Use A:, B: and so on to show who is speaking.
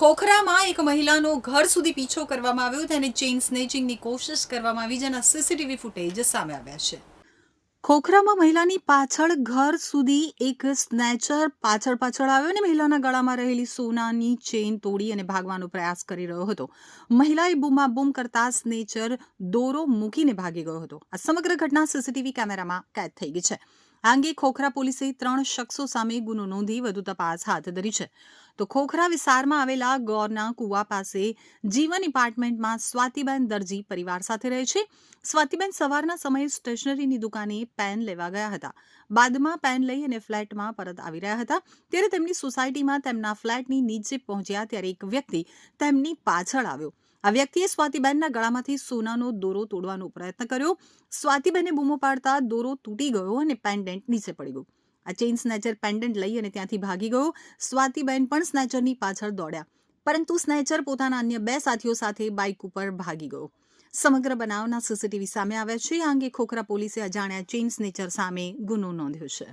A: ખોખરામાં એક મહિલાનો ઘર સુધી પીછો કરવામાં આવ્યો તેને ચેઇન સ્નેચિંગની કોશિશ કરવામાં આવી જેના સીસીટીવી ફૂટેજ સામે આવ્યા છે. ખોખરામાં મહિલાની પાછળ ઘર સુધી એક સ્નેચર પાછળ પાછળ આવ્યો અને મહિલાના ગળામાં રહેલી સોનાની ચેઇન તોડી અને ભાગવાનો પ્રયાસ કરી રહ્યો હતો. મહિલાએ બૂમાબૂમ કરતા સ્નેચર દોરો મૂકીને ભાગી ગયો હતો. આ સમગ્ર ઘટના સીસીટીવી કેમેરામાં કેદ થઈ ગઈ છે. આ અંગે ખોખરા પોલીસે ત્રણ શખ્સો સામે ગુનો નોંધી વધુ તપાસ હાથ ધરી છે. તો ખોખરા વિસ્તારમાં આવેલા ગોરના કુવા પાસે જીવન એપાર્ટમેન્ટમાં સ્વાતિબેન દરજી પરિવાર સાથે રહે છે. સ્વાતિબેન સવારના સમયે સ્ટેશનરીની દુકાને પેન લેવા ગયા હતા. બાદમાં પેન લઈ અને ફ્લેટમાં પરત આવી રહ્યા હતા. ત્યારે તેમની સોસાયટીમાં તેમના ફ્લેટની નીચે પહોંચ્યા ત્યારે એક વ્યક્તિ તેમની પાછળ આવ્યો. આ વ્યક્તિએ સ્વાતિબેનના ગળામાંથી સોનાનો દોરો તોડવાનો પ્રયત્ન કર્યો. સ્વાતિબેને બૂમો પાડતા દોરો તૂટી ગયો અને પેન્ડન્ટ નીચે પડી ગયું. આ ચેઇન સ્નેચર પેન્ડન્ટ લઈ અને ત્યાંથી ભાગી ગયો. સ્વાતિબેન પણ સ્નેચરની પાછળ દોડ્યા. પરંતુ સ્નેચર પોતાના અન્ય બે સાથીઓ સાથે બાઇક ઉપર ભાગી ગયો. સમગ્ર બનાવના સીસીટીવી સામે આવ્યા છે. આ અંગે ખોખરા પોલીસે અજાણ્યા ચેઇન સ્નેચર સામે ગુનો નોંધ્યો છે.